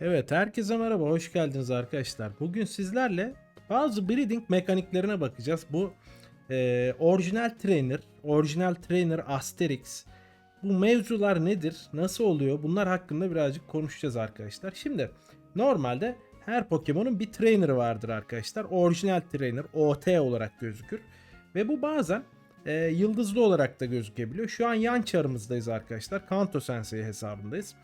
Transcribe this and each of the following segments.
Evet herkese merhaba hoş geldiniz arkadaşlar. Bugün sizlerle bazı breeding mekaniklerine bakacağız. Bu e, orijinal trainer, orijinal trainer Asterix. Bu mevzular nedir? Nasıl oluyor? Bunlar hakkında birazcık konuşacağız arkadaşlar. Şimdi normalde her Pokemon'un bir trainer'ı vardır arkadaşlar. Orijinal trainer OT olarak gözükür. Ve bu bazen e, yıldızlı olarak da gözükebiliyor. Şu an yan çarımızdayız arkadaşlar. Kanto Sensei hesabındayız.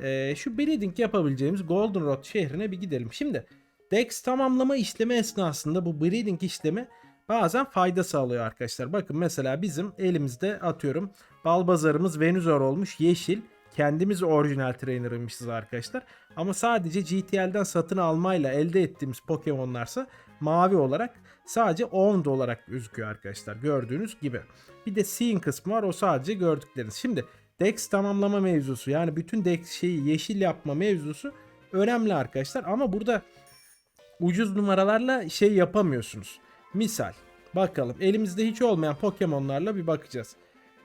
E, şu breeding yapabileceğimiz Golden Road şehrine bir gidelim. Şimdi Dex tamamlama işlemi esnasında bu breeding işlemi bazen fayda sağlıyor arkadaşlar. Bakın mesela bizim elimizde atıyorum Balbazar'ımız Venusaur olmuş yeşil. Kendimiz orijinal trainer'ıymışız arkadaşlar. Ama sadece GTL'den satın almayla elde ettiğimiz Pokemon'larsa mavi olarak sadece owned olarak gözüküyor arkadaşlar. Gördüğünüz gibi. Bir de Seeing kısmı var o sadece gördükleriniz. Şimdi Dex tamamlama mevzusu yani bütün Dex şeyi yeşil yapma mevzusu önemli arkadaşlar. Ama burada ucuz numaralarla şey yapamıyorsunuz. Misal bakalım elimizde hiç olmayan Pokemon'larla bir bakacağız.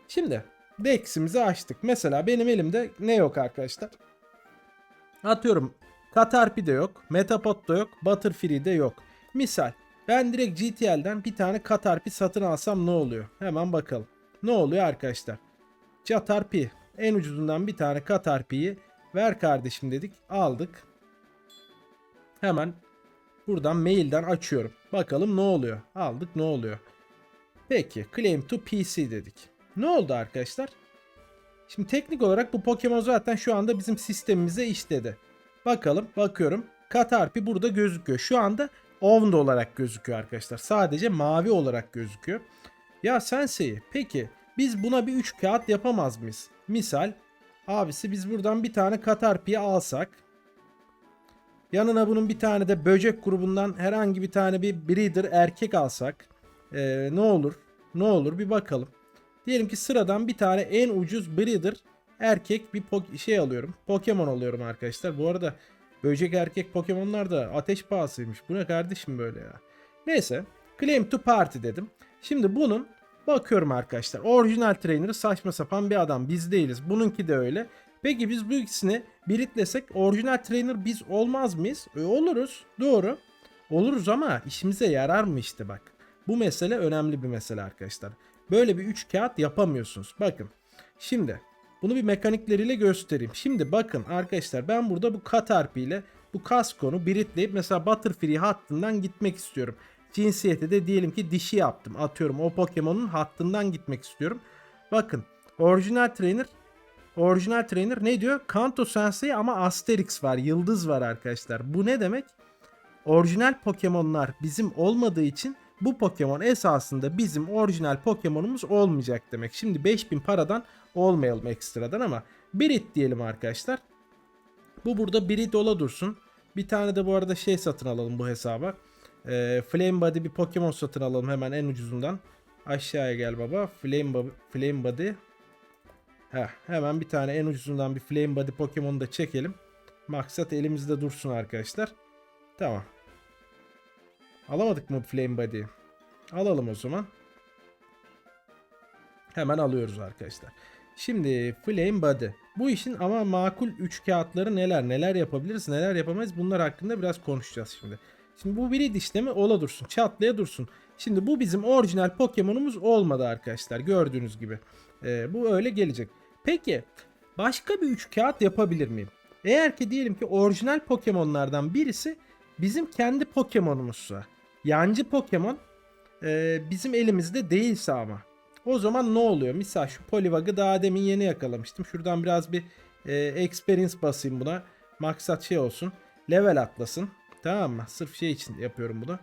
Şimdi Dex'imizi açtık. Mesela benim elimde ne yok arkadaşlar? Atıyorum Caterpie de yok, Metapod da yok, Butterfree de yok. Misal ben direkt GTL'den bir tane Caterpie satın alsam ne oluyor? Hemen bakalım. Ne oluyor arkadaşlar? Caterpie en ucuzundan bir tane Caterpie'yi ver kardeşim dedik. Aldık. Hemen buradan mailden açıyorum. Bakalım ne oluyor? Aldık ne oluyor? Peki claim to PC dedik. Ne oldu arkadaşlar? Şimdi teknik olarak bu Pokemon zaten şu anda bizim sistemimize işledi. Bakalım bakıyorum. Caterpie burada gözüküyor. Şu anda owned olarak gözüküyor arkadaşlar. Sadece mavi olarak gözüküyor. Ya Sensei peki biz buna bir 3 kağıt yapamaz mıyız? Misal abisi biz buradan bir tane Caterpie'yi alsak. Yanına bunun bir tane de böcek grubundan herhangi bir tane bir breeder erkek alsak. Ee, ne olur? Ne olur bir bakalım. Diyelim ki sıradan bir tane en ucuz breeder erkek bir po- şey alıyorum. Pokemon alıyorum arkadaşlar. Bu arada böcek erkek Pokemon'lar da ateş pahasıymış. Bu ne kardeşim böyle ya. Neyse. Claim to party dedim. Şimdi bunun bakıyorum arkadaşlar. Orijinal trainer'ı saçma sapan bir adam. Biz değiliz. Bununki de öyle. Peki biz bu ikisini biritlesek orijinal trainer biz olmaz mıyız? E, oluruz. Doğru. Oluruz ama işimize yarar mı işte bak. Bu mesele önemli bir mesele arkadaşlar. Böyle bir 3 kağıt yapamıyorsunuz. Bakın. Şimdi bunu bir mekanikleriyle göstereyim. Şimdi bakın arkadaşlar ben burada bu Caterpie ile bu kaskonu biritleyip mesela Butterfree hattından gitmek istiyorum. Cinsiyeti de diyelim ki dişi yaptım. Atıyorum o Pokemon'un hattından gitmek istiyorum. Bakın orijinal trainer orijinal trainer ne diyor? Kanto Sensei ama Asterix var. Yıldız var arkadaşlar. Bu ne demek? Orijinal Pokemon'lar bizim olmadığı için bu Pokemon esasında bizim orijinal Pokemon'umuz olmayacak demek. Şimdi 5000 paradan olmayalım ekstradan ama Birit diyelim arkadaşlar. Bu burada Birit ola dursun. Bir tane de bu arada şey satın alalım bu hesaba. Ee, Flame Body bir Pokemon satın alalım hemen en ucuzundan. Aşağıya gel baba. Flame, Flame Body. Heh, hemen bir tane en ucuzundan bir Flame Body Pokemon'u da çekelim. Maksat elimizde dursun arkadaşlar. Tamam. Alamadık mı Flame Body'yi? Alalım o zaman. Hemen alıyoruz arkadaşlar. Şimdi Flame Body. Bu işin ama makul 3 kağıtları neler? Neler yapabiliriz? Neler yapamayız? Bunlar hakkında biraz konuşacağız şimdi. Şimdi bu breed işlemi ola dursun. Çatlaya dursun. Şimdi bu bizim orijinal Pokemon'umuz olmadı arkadaşlar. Gördüğünüz gibi. Ee, bu öyle gelecek. Peki başka bir 3 kağıt yapabilir miyim? Eğer ki diyelim ki orijinal Pokemon'lardan birisi bizim kendi Pokemon'umuzsa. Yancı Pokemon e, bizim elimizde değilse ama. O zaman ne oluyor? Misal şu Poliwag'ı daha demin yeni yakalamıştım. Şuradan biraz bir e, experience basayım buna. Maksat şey olsun. Level atlasın. Tamam mı? Sırf şey için yapıyorum bunu.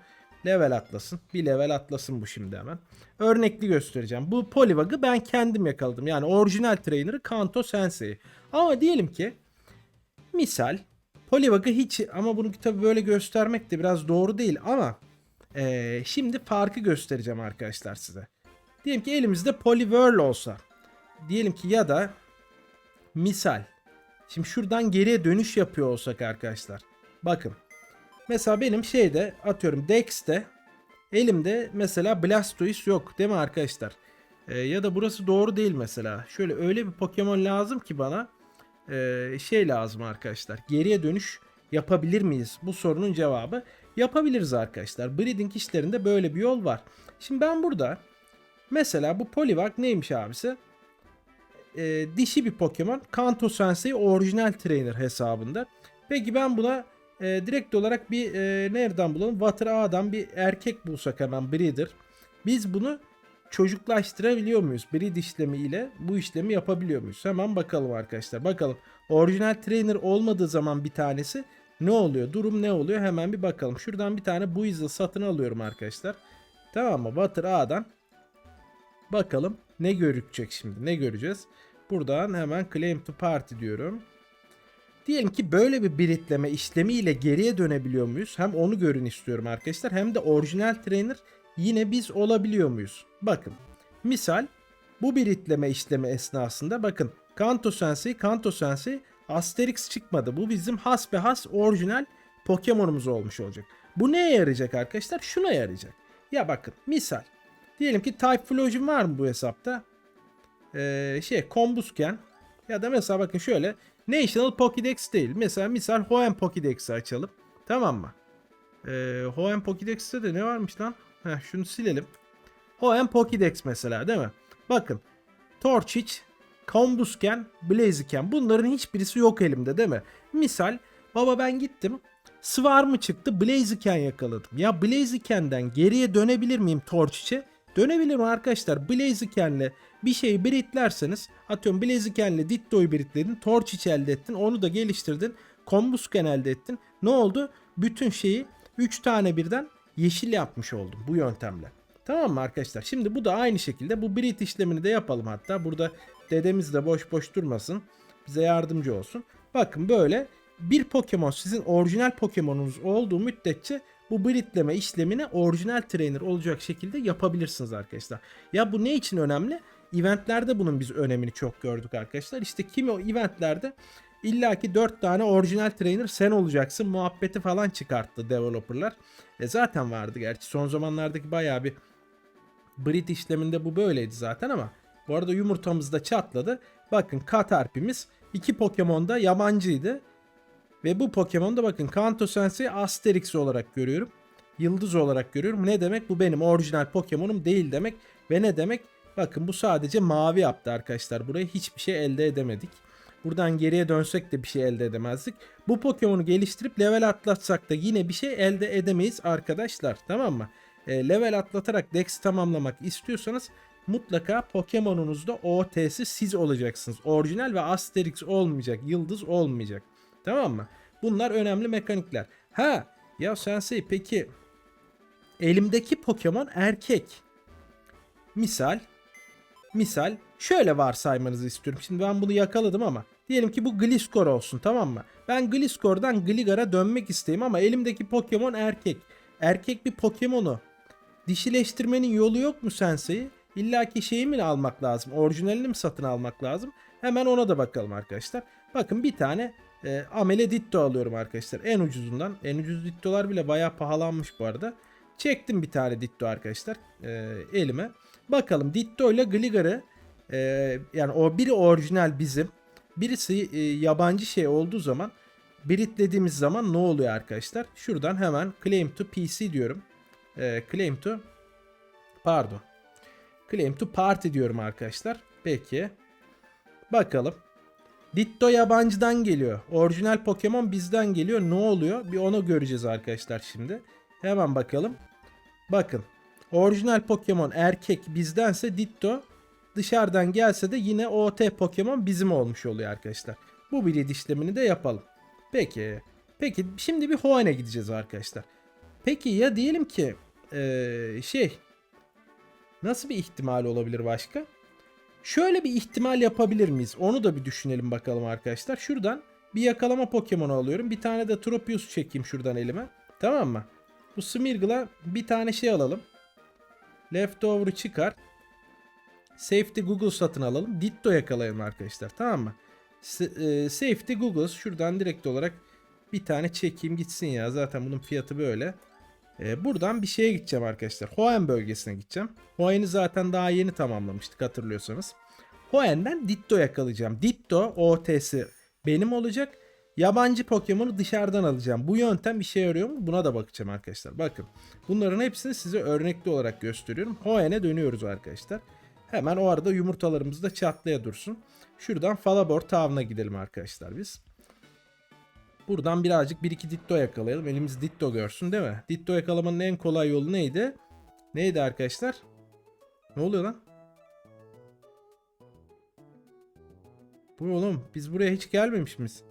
Level atlasın. Bir level atlasın bu şimdi hemen. Örnekli göstereceğim. Bu Poliwag'ı ben kendim yakaladım. Yani orijinal trainer'ı Kanto Sensei. Ama diyelim ki misal Poliwag'ı hiç ama bunu tabii böyle göstermek de biraz doğru değil ama ee, şimdi farkı göstereceğim arkadaşlar size. Diyelim ki elimizde Poliwhirl olsa. Diyelim ki ya da misal. Şimdi şuradan geriye dönüş yapıyor olsak arkadaşlar. Bakın. Mesela benim şeyde atıyorum Dex'te elimde mesela Blastoise yok değil mi arkadaşlar? Ee, ya da burası doğru değil mesela. Şöyle öyle bir Pokemon lazım ki bana ee, şey lazım arkadaşlar. Geriye dönüş yapabilir miyiz? Bu sorunun cevabı yapabiliriz arkadaşlar. Breeding işlerinde böyle bir yol var. Şimdi ben burada mesela bu Poliwag neymiş abisi? Ee, dişi bir Pokemon. Kanto Sensei orijinal trainer hesabında. Peki ben buna e, direkt olarak bir e, nereden bulalım? Water A'dan bir erkek bulsak hemen breeder. Biz bunu çocuklaştırabiliyor muyuz? Breed işlemi ile bu işlemi yapabiliyor muyuz? Hemen bakalım arkadaşlar. Bakalım. Orijinal trainer olmadığı zaman bir tanesi ne oluyor? Durum ne oluyor? Hemen bir bakalım. Şuradan bir tane Buizel satın alıyorum arkadaşlar. Tamam mı? Water A'dan. Bakalım ne görecek şimdi? Ne göreceğiz? Buradan hemen claim to party diyorum. Diyelim ki böyle bir biritleme işlemiyle geriye dönebiliyor muyuz? Hem onu görün istiyorum arkadaşlar hem de orijinal trainer yine biz olabiliyor muyuz? Bakın. Misal bu biritleme işlemi esnasında bakın Kanto Sensei, Kanto Sensei Asterix çıkmadı. Bu bizim has be has orijinal Pokemon'umuz olmuş olacak. Bu neye yarayacak arkadaşlar? Şuna yarayacak. Ya bakın misal. Diyelim ki Type Fusion var mı bu hesapta? Ee, şey Combusken ya da mesela bakın şöyle National Pokédex değil. Mesela misal Hoenn Pokédex'i açalım. Tamam mı? Ee, Hoenn Pokédex'te de ne varmış lan? Heh, şunu silelim. Hoenn Pokédex mesela değil mi? Bakın. Torchic, Combusken, Blaziken bunların hiçbirisi yok elimde değil mi? Misal baba ben gittim. Swarm'ı çıktı Blaziken yakaladım. Ya Blaziken'den geriye dönebilir miyim Torchic'e? Dönebilirim arkadaşlar. Blaziken'le bir şeyi biritlerseniz atıyorum Blaziken'le Ditto'yu biritledin. Torchic elde ettin. Onu da geliştirdin. Combusken elde ettin. Ne oldu? Bütün şeyi 3 tane birden yeşil yapmış oldum bu yöntemle. Tamam mı arkadaşlar? Şimdi bu da aynı şekilde bu Brit işlemini de yapalım hatta. Burada dedemiz de boş boş durmasın. Bize yardımcı olsun. Bakın böyle bir Pokemon sizin orijinal Pokemon'unuz olduğu müddetçe bu britleme işlemini orijinal trainer olacak şekilde yapabilirsiniz arkadaşlar. Ya bu ne için önemli? Eventlerde bunun biz önemini çok gördük arkadaşlar. İşte kimi o eventlerde illaki 4 tane orijinal trainer sen olacaksın muhabbeti falan çıkarttı developerlar. E zaten vardı gerçi son zamanlardaki bayağı bir Brit işleminde bu böyleydi zaten ama bu arada yumurtamız da çatladı. Bakın Katarp'imiz iki Pokemon'da yabancıydı. Ve bu Pokemon'da bakın Kanto Sensei Asterix olarak görüyorum. Yıldız olarak görüyorum. Ne demek? Bu benim orijinal Pokemon'um değil demek. Ve ne demek? Bakın bu sadece mavi yaptı arkadaşlar. Burayı hiçbir şey elde edemedik. Buradan geriye dönsek de bir şey elde edemezdik. Bu Pokemon'u geliştirip level atlatsak da yine bir şey elde edemeyiz arkadaşlar. Tamam mı? E, level atlatarak Dex tamamlamak istiyorsanız mutlaka Pokemon'unuzda OT'si siz olacaksınız. Orijinal ve Asterix olmayacak. Yıldız olmayacak. Tamam mı? Bunlar önemli mekanikler. Ha ya Sensei peki elimdeki Pokemon erkek. Misal misal şöyle varsaymanızı istiyorum. Şimdi ben bunu yakaladım ama diyelim ki bu Gliscor olsun tamam mı? Ben Gliscor'dan Gligar'a dönmek isteyeyim ama elimdeki Pokemon erkek. Erkek bir Pokemon'u dişileştirmenin yolu yok mu Sensei? İlla ki şeyi mi almak lazım? Orijinalini mi satın almak lazım? Hemen ona da bakalım arkadaşlar. Bakın bir tane e, Amele Ditto alıyorum arkadaşlar. En ucuzundan. En ucuz Ditto'lar bile bayağı pahalanmış bu arada. Çektim bir tane Ditto arkadaşlar e, elime. Bakalım Ditto ile Gligar'ı e, yani o biri orijinal bizim. Birisi e, yabancı şey olduğu zaman biritlediğimiz zaman ne oluyor arkadaşlar? Şuradan hemen claim to PC diyorum. E, claim to pardon. Claim to party diyorum arkadaşlar. Peki. Bakalım. Ditto yabancıdan geliyor. Orijinal Pokemon bizden geliyor. Ne oluyor? Bir onu göreceğiz arkadaşlar şimdi. Hemen bakalım. Bakın. Orijinal Pokemon erkek bizdense Ditto dışarıdan gelse de yine OT Pokemon bizim olmuş oluyor arkadaşlar. Bu bir işlemini de yapalım. Peki. Peki şimdi bir Hoen'e gideceğiz arkadaşlar. Peki ya diyelim ki ee, şey nasıl bir ihtimal olabilir başka? Şöyle bir ihtimal yapabilir miyiz? Onu da bir düşünelim bakalım arkadaşlar. Şuradan bir yakalama Pokemon'u alıyorum. Bir tane de Tropius çekeyim şuradan elime. Tamam mı? Bu Smeargle'a bir tane şey alalım. Leftover'ı çıkar. Safety Google satın alalım. Ditto yakalayalım arkadaşlar. Tamam mı? S- e, Safety Google şuradan direkt olarak bir tane çekeyim gitsin ya. Zaten bunun fiyatı böyle. E, buradan bir şeye gideceğim arkadaşlar. Hoenn bölgesine gideceğim. Hoenn'i zaten daha yeni tamamlamıştık hatırlıyorsanız. Hoenn'den Ditto yakalayacağım. Ditto OT'si benim olacak. Yabancı Pokemon'u dışarıdan alacağım. Bu yöntem işe yarıyor mu? Buna da bakacağım arkadaşlar. Bakın. Bunların hepsini size örnekli olarak gösteriyorum. Hoen'e dönüyoruz arkadaşlar. Hemen o arada yumurtalarımız da çatlaya dursun. Şuradan Falabor Town'a gidelim arkadaşlar biz. Buradan birazcık bir iki Ditto yakalayalım. Elimiz Ditto görsün değil mi? Ditto yakalamanın en kolay yolu neydi? Neydi arkadaşlar? Ne oluyor lan? Bu oğlum biz buraya hiç gelmemiş miyiz?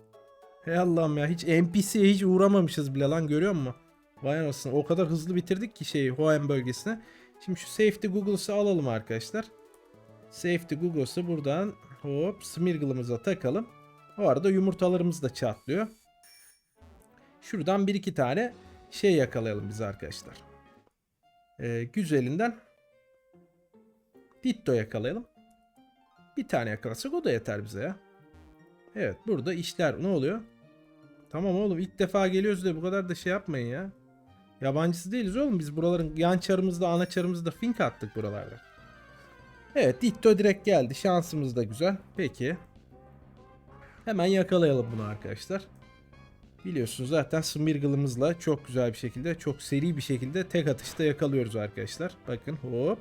Hey Allah'ım ya hiç NPC'ye hiç uğramamışız bile lan görüyor musun? Vay anasını o kadar hızlı bitirdik ki şeyi Hoenn bölgesine. Şimdi şu Safety Googles'ı alalım arkadaşlar. Safety Googles'ı buradan hop Smirgle'ımıza takalım. O arada yumurtalarımız da çatlıyor. Şuradan bir iki tane şey yakalayalım biz arkadaşlar. Ee, güzelinden Ditto yakalayalım. Bir tane yakalasak o da yeter bize ya. Evet burada işler ne oluyor? Tamam oğlum ilk defa geliyoruz da bu kadar da şey yapmayın ya. Yabancısı değiliz oğlum biz buraların yan çarımızda ana çarımızda fink attık buralarda. Evet Ditto direkt geldi şansımız da güzel. Peki. Hemen yakalayalım bunu arkadaşlar. Biliyorsunuz zaten Smirgle'ımızla çok güzel bir şekilde çok seri bir şekilde tek atışta yakalıyoruz arkadaşlar. Bakın hop.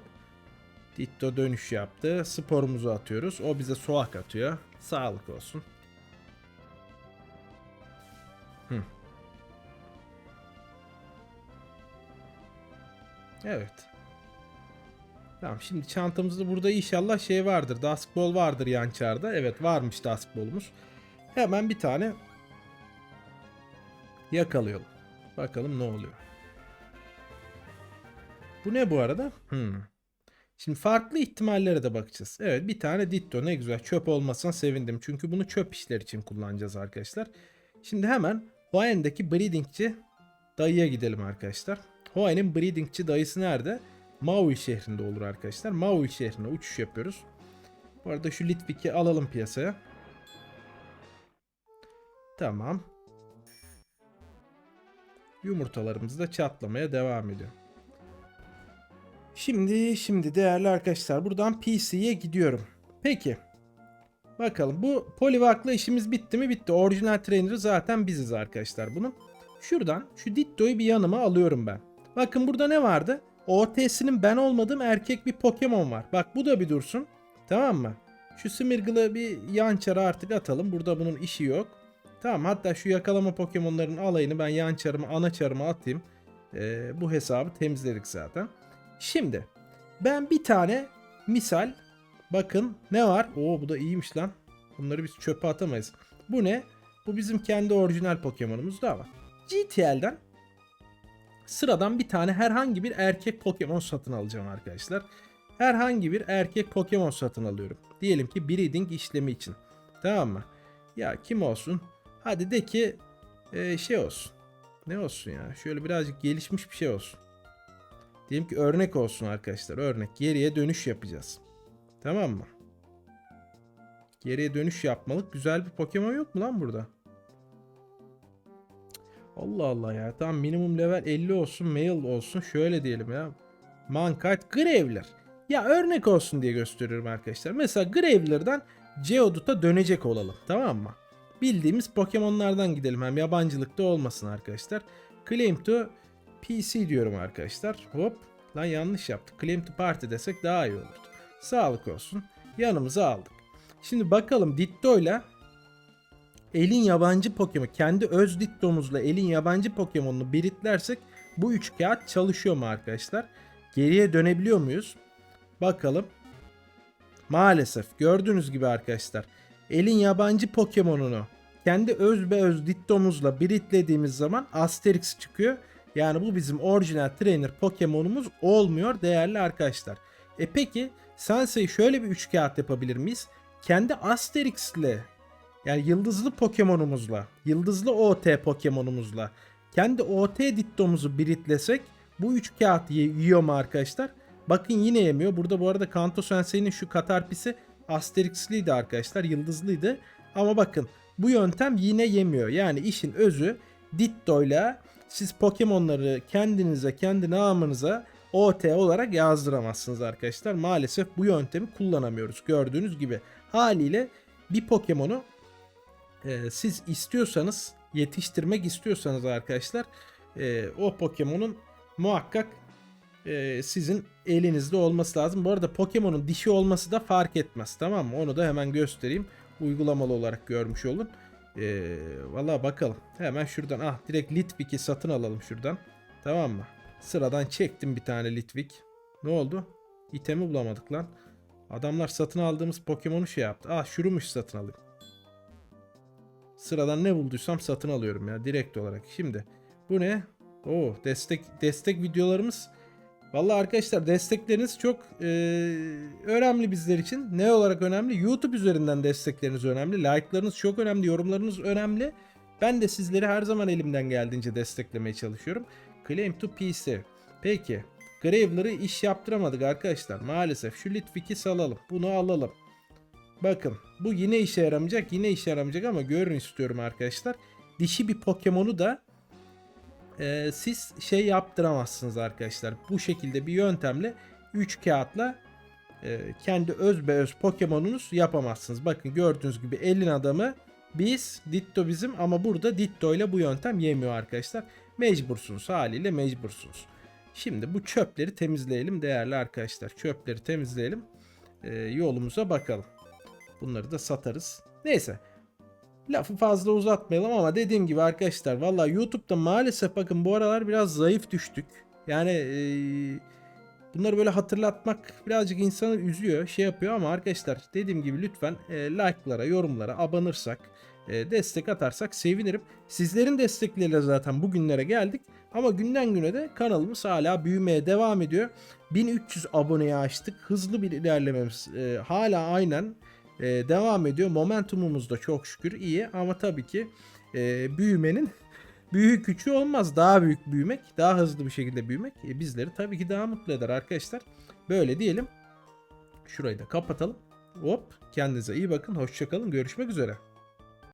Ditto dönüş yaptı. Sporumuzu atıyoruz. O bize soğuk atıyor. Sağlık olsun. Evet. Tamam şimdi çantamızda burada inşallah şey vardır. Dusk Ball vardır yan çarda. Evet varmış Dusk Ball'umuz. Hemen bir tane yakalayalım. Bakalım ne oluyor. Bu ne bu arada? Hmm. Şimdi farklı ihtimallere de bakacağız. Evet bir tane Ditto ne güzel. Çöp olmasına sevindim. Çünkü bunu çöp işler için kullanacağız arkadaşlar. Şimdi hemen Hoen'deki breedingçi dayıya gidelim arkadaşlar. Hoen'in breedingçi dayısı nerede? Maui şehrinde olur arkadaşlar. Maui şehrine uçuş yapıyoruz. Bu arada şu Litvik'i alalım piyasaya. Tamam. Yumurtalarımız da çatlamaya devam ediyor. Şimdi şimdi değerli arkadaşlar buradan PC'ye gidiyorum. Peki. Bakalım bu Polivak'la işimiz bitti mi? Bitti. Orijinal trainer'ı zaten biziz arkadaşlar bunun. Şuradan şu Ditto'yu bir yanıma alıyorum ben. Bakın burada ne vardı? OTS'inin ben olmadığım erkek bir Pokemon var. Bak bu da bir dursun. Tamam mı? Şu Smirgle'ı bir yan çara artık atalım. Burada bunun işi yok. Tamam hatta şu yakalama Pokemon'ların alayını ben yan çarıma ana çarıma atayım. Ee, bu hesabı temizledik zaten. Şimdi ben bir tane misal bakın ne var? Oo bu da iyiymiş lan. Bunları biz çöpe atamayız. Bu ne? Bu bizim kendi orijinal Pokemon'umuz da var. GTL'den sıradan bir tane herhangi bir erkek Pokemon satın alacağım arkadaşlar. Herhangi bir erkek Pokemon satın alıyorum. Diyelim ki breeding işlemi için. Tamam mı? Ya kim olsun? Hadi de ki e, şey olsun. Ne olsun ya? Şöyle birazcık gelişmiş bir şey olsun. Diyelim ki örnek olsun arkadaşlar. Örnek. Geriye dönüş yapacağız. Tamam mı? Geriye dönüş yapmalık güzel bir Pokemon yok mu lan burada? Allah Allah ya. Tamam minimum level 50 olsun. Male olsun. Şöyle diyelim ya. Mankind Graveler. Ya örnek olsun diye gösteriyorum arkadaşlar. Mesela Graveler'dan Geodude'a dönecek olalım. Tamam mı? Bildiğimiz Pokemon'lardan gidelim. Hem yabancılıkta olmasın arkadaşlar. Claim to PC diyorum arkadaşlar. Hop. Lan yanlış yaptık. Claim to Party desek daha iyi olurdu. Sağlık olsun. Yanımıza aldık. Şimdi bakalım Ditto ile elin yabancı Pokemon, kendi öz Ditto'muzla elin yabancı Pokemon'unu biritlersek bu üç kağıt çalışıyor mu arkadaşlar? Geriye dönebiliyor muyuz? Bakalım. Maalesef gördüğünüz gibi arkadaşlar elin yabancı Pokemon'unu kendi öz be öz Ditto'muzla biritlediğimiz zaman Asterix çıkıyor. Yani bu bizim orijinal trainer Pokemon'umuz olmuyor değerli arkadaşlar. E peki Sensei şöyle bir üç kağıt yapabilir miyiz? Kendi Asterix'le yani yıldızlı Pokemon'umuzla, yıldızlı OT Pokemon'umuzla kendi OT Ditto'muzu biritlesek bu üç kağıt yiyor mu arkadaşlar? Bakın yine yemiyor. Burada bu arada Kanto Sensei'nin şu Katarpis'i Asterix'liydi arkadaşlar. Yıldızlıydı. Ama bakın bu yöntem yine yemiyor. Yani işin özü Ditto'yla siz Pokemon'ları kendinize, kendi namınıza OT olarak yazdıramazsınız arkadaşlar. Maalesef bu yöntemi kullanamıyoruz. Gördüğünüz gibi haliyle bir Pokemon'u e, siz istiyorsanız yetiştirmek istiyorsanız arkadaşlar e, o Pokemon'un muhakkak e, sizin elinizde olması lazım. Bu arada Pokemon'un dişi olması da fark etmez tamam mı? Onu da hemen göstereyim. Uygulamalı olarak görmüş olun. E, Valla bakalım. Hemen şuradan ah direkt Litwick'i satın alalım şuradan. Tamam mı? Sıradan çektim bir tane Litwick. Ne oldu? İtemi bulamadık lan. Adamlar satın aldığımız Pokemon'u şey yaptı. Ah şurumuş satın alayım. Sıradan ne bulduysam satın alıyorum ya direkt olarak. Şimdi bu ne? Oo destek destek videolarımız. Vallahi arkadaşlar destekleriniz çok e, önemli bizler için. Ne olarak önemli? YouTube üzerinden destekleriniz önemli. Like'larınız çok önemli. Yorumlarınız önemli. Ben de sizleri her zaman elimden geldiğince desteklemeye çalışıyorum. Claim to PC. Peki. Graveler'ı iş yaptıramadık arkadaşlar. Maalesef. Şu Litwick'i salalım. Bunu alalım. Bakın bu yine işe yaramayacak. Yine işe yaramayacak ama görün istiyorum arkadaşlar. Dişi bir Pokemon'u da e, siz şey yaptıramazsınız arkadaşlar. Bu şekilde bir yöntemle 3 kağıtla e, kendi öz be öz Pokemon'unuz yapamazsınız. Bakın gördüğünüz gibi elin adamı biz, Ditto bizim ama burada Ditto ile bu yöntem yemiyor arkadaşlar. Mecbursunuz haliyle mecbursunuz. Şimdi bu çöpleri temizleyelim değerli arkadaşlar. Çöpleri temizleyelim. E, yolumuza bakalım. Bunları da satarız. Neyse. Lafı fazla uzatmayalım ama dediğim gibi arkadaşlar valla YouTube'da maalesef bakın bu aralar biraz zayıf düştük. Yani eee, bunları böyle hatırlatmak birazcık insanı üzüyor, şey yapıyor ama arkadaşlar dediğim gibi lütfen eee, like'lara, yorumlara abanırsak, eee, destek atarsak sevinirim. Sizlerin destekleriyle zaten bugünlere geldik ama günden güne de kanalımız hala büyümeye devam ediyor. 1300 aboneye açtık. Hızlı bir ilerlememiz eee, hala aynen e, devam ediyor. Momentumumuz da çok şükür iyi ama tabii ki e, büyümenin büyük küçüğü olmaz. Daha büyük büyümek, daha hızlı bir şekilde büyümek e, bizleri tabii ki daha mutlu eder arkadaşlar. Böyle diyelim. Şurayı da kapatalım. Hop kendinize iyi bakın. Hoşçakalın. Görüşmek üzere.